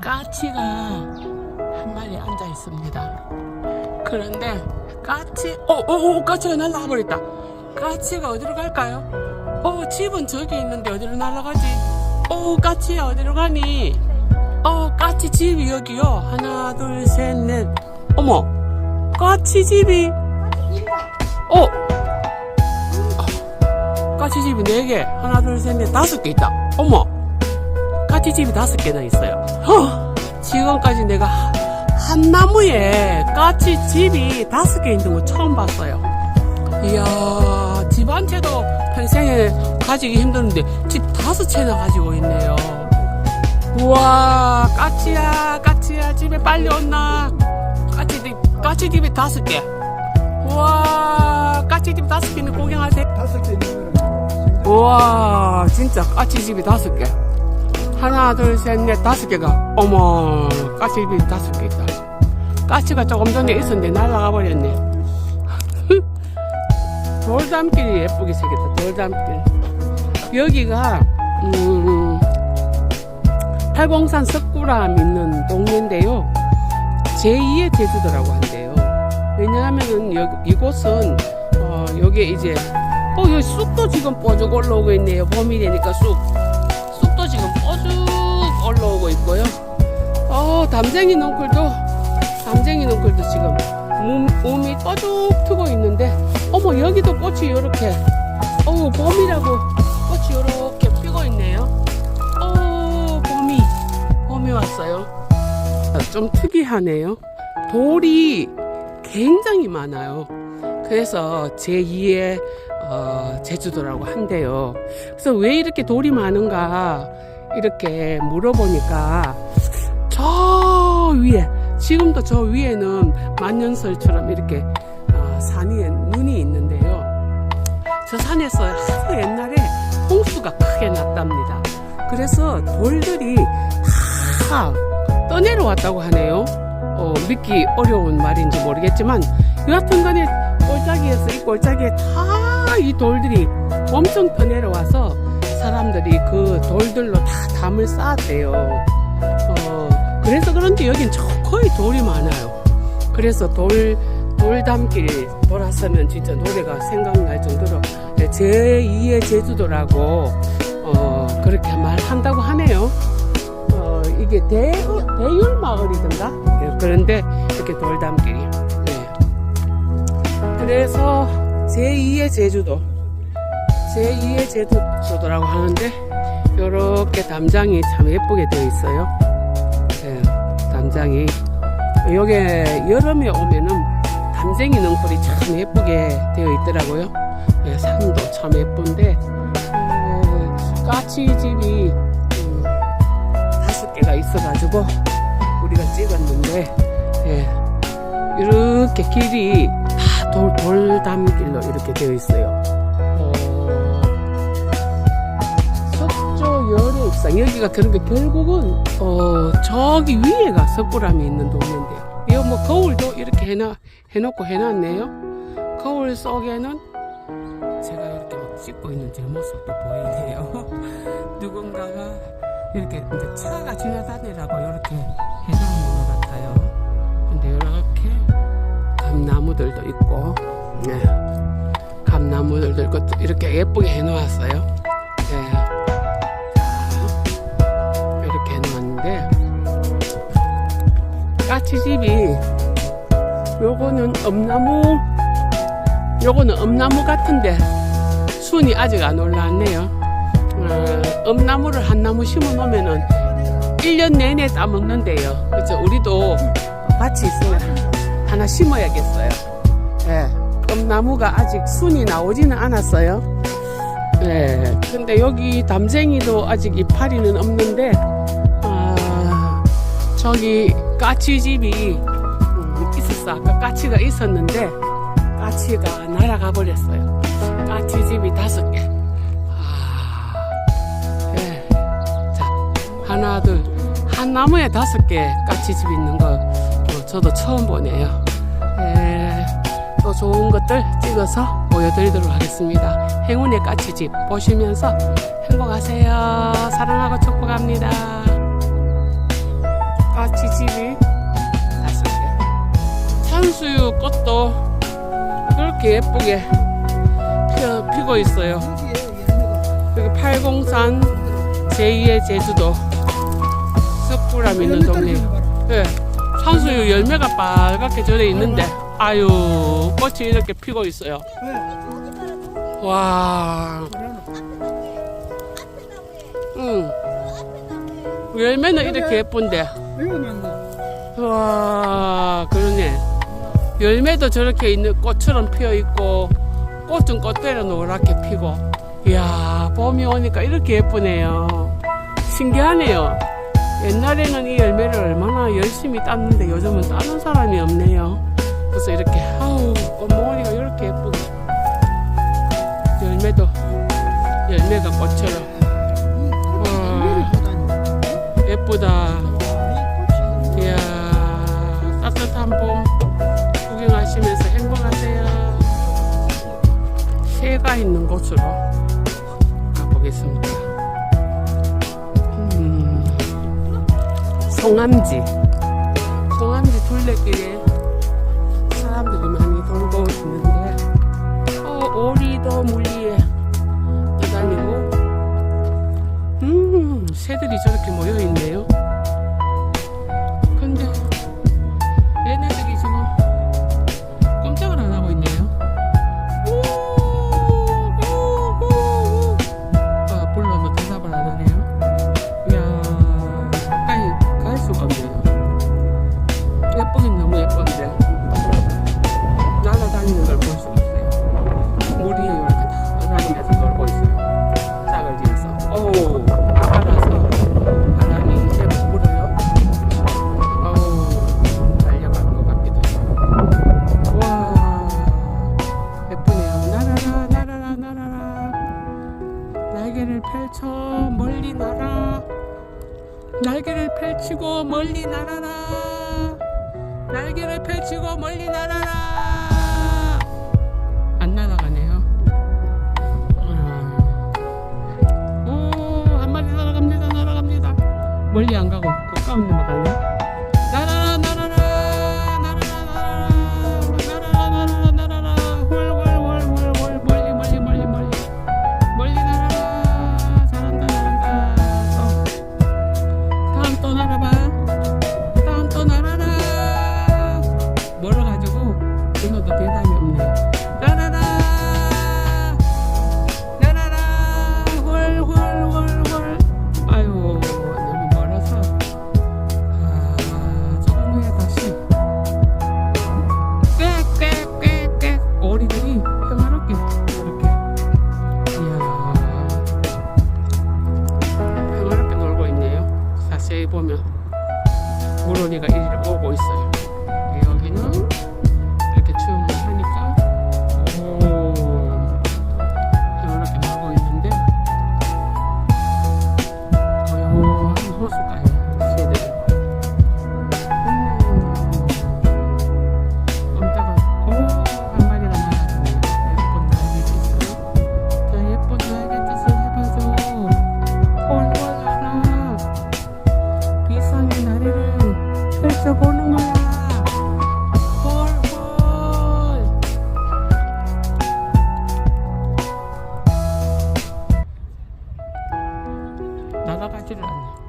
까치가 한 마리 앉아 있습니다. 그런데 까치, 어, 어, 어, 까치가 날아가 버렸다. 까치가 어디로 갈까요? 어, 집은 저기 있는데 어디로 날아가지? 어, 까치야 어디로 가니? 어, 까치 집이 여기요. 하나, 둘, 셋, 넷. 어머, 까치 집이, 어, 까치 집이 네 개. 하나, 둘, 셋, 넷, 다섯 개 있다. 어머, 까치 집이 다섯 개나 있어요. 허, 지금까지 내가 하- 한 나무에 까치 집이 다섯 개 있는 거 처음 봤어요. 이야, 집 한 채도 평생에 가지기 힘드는데 집 다섯 채나 가지고 있네요. 우와, 까치야, 까치야, 집에 빨리 온나? 까치 집, 까치 집이 다섯 개. 우와, 까치 집 다섯 개는 구경하세요. 다섯 개 우와, 진짜 까치 집이 다섯 개. 하나, 둘, 셋, 넷, 다섯 개가. 어머, 까치 집이 다섯 개 있다. 까치가 조금 전에 있었는데 날아가 버렸네. 돌담길이 예쁘게 생겼다, 돌담길. 여기가, 음, 팔공산 석굴암 있는 동네인데요. 제2의 제주도라고 한대요. 왜냐하면은 여- 이곳은, 어, 여기에 이제 어, 여기 쑥도 지금 뻐죽 올라오고 있네요. 봄이 되니까 쑥. 담쟁이 넝쿨도, 담쟁이 넝쿨도 지금 몸, 몸이 뻐죽 트고 있는데, 어머, 여기도 꽃이 요렇게, 어우, 봄이라고 꽃이 요렇게 피고 있네요. 어, 봄이, 봄이 왔어요. 아, 좀 특이하네요. 돌이 굉장히 많아요. 그래서 제2의 어, 제주도라고 한대요. 그래서 왜 이렇게 돌이 많은가 이렇게 물어보니까 저 위에 지금도 저 위에는 만년설처럼 이렇게 어, 산 위에 눈이 있는데요. 저 산에서 하도 옛날에 홍수가 크게 났답니다. 그래서 돌들이 다 떠내려왔다고 하네요. 어, 믿기 어려운 말인지 모르겠지만 여하튼 간에 골짜기에서 이 골짜기에 다 이 돌들이 엄청 떠내려와서 사람들이 그 돌들로 다 담을 쌓았대요. 어, 그래서 그런지 여긴 저 거의 돌이 많아요. 그래서 돌, 돌담길 돌았으면 진짜 노래가 생각날 정도로 제2의 제주도라고 어, 그렇게 말한다고 하네요. 어, 이게 대, 대율 마을이든가? 예, 그런데 이렇게 돌담길이. 네. 그래서 제2의 제주도. 제2의 제주도라고 하는데, 요렇게 담장이 참 예쁘게 되어 있어요. 네, 담장이. 여기에 여름에 오면은 담쟁이 넝쿨이 참 예쁘게 되어 있더라고요. 네, 산도 참 예쁜데, 어, 까치집이 음, 다섯 개가 있어 가지고 우리가 찍었는데 예, 이렇게 길이 다 돌, 돌담길로 이렇게 되어 있어요. 옥상 여기가 그런게 결국은 어, 저기 위에가 석굴암이 있는 동네인데요. 이거 뭐 거울도 이렇게 해놔 해놓고 해놨네요. 거울 속에는 제가 이렇게 막 찍고 있는 제 모습도 보이네요. 누군가가 이렇게 이제 차가 지나다니라고 이렇게 해놓은 것 같아요. 근데 이렇게 감나무들도 있고, 네. 감나무들도 있고 또 이렇게 예쁘게 해놓았어요. 네. 까치집이 요거는 엄나무 요거는 엄나무 같은데 순이 아직 안 올라왔네요. 어, 엄나무를 한 나무 심어 놓으면은 1년 내내 따먹는데요. 그렇죠. 우리도 같이 있으면 하나 심어야겠어요. 예. 엄나무가 아직 순이 나오지는 않았어요. 예. 근데 여기 담쟁이도 아직 이파리는 없는데, 아, 저기 까치집이 음, 있었어. 아까 까치가 있었는데, 까치가 날아가 버렸어요. 까치집이 다섯 개. 아, 예. 자, 하나, 둘. 한 나무에 다섯 개 까치집 있는 거, 어, 저도 처음 보네요. 예. 또 좋은 것들 찍어서 보여드리도록 하겠습니다. 행운의 까치집 보시면서 행복하세요. 사랑하고 축복합니다. 다섯 개. 산수유 꽃도 그렇게 예쁘게 피, 피고 있어요. 여기 팔공산 제2의 제주도 석굴암 있는 동네. 예. 산수유 열매가 빨갛게 절에 있는데 아유 꽃이 이렇게 피고 있어요. 와. 응. 열매는 이렇게 예쁜데. 와, 그러네. 열매도 저렇게 있는 꽃처럼 피어 있고, 꽃은 꽃대로 노랗게 피고. 이야, 봄이 오니까 이렇게 예쁘네요. 신기하네요. 옛날에는 이 열매를 얼마나 열심히 땄는데 요즘은 따는 사람이 없네요. 그래서 이렇게, 아우, 꽃몽오리가 이렇게 예쁘게. 열매도, 열매가 꽃처럼. 송암지 송암지 둘레길에 사람들이 많이 돌고 있는데 어, 오리도 물리에 떠다니고 음 새들이 저렇게 모여 있네요. 펼쳐 멀리 날아. 날개를 펼치고 멀리 날아라. 날개를 펼치고 멀리 날아라. 안 날아가네요. 아. 오, 한 마리 날아갑니다, 날아갑니다. 멀리 안 가고 가까운 데만 가네. Các 是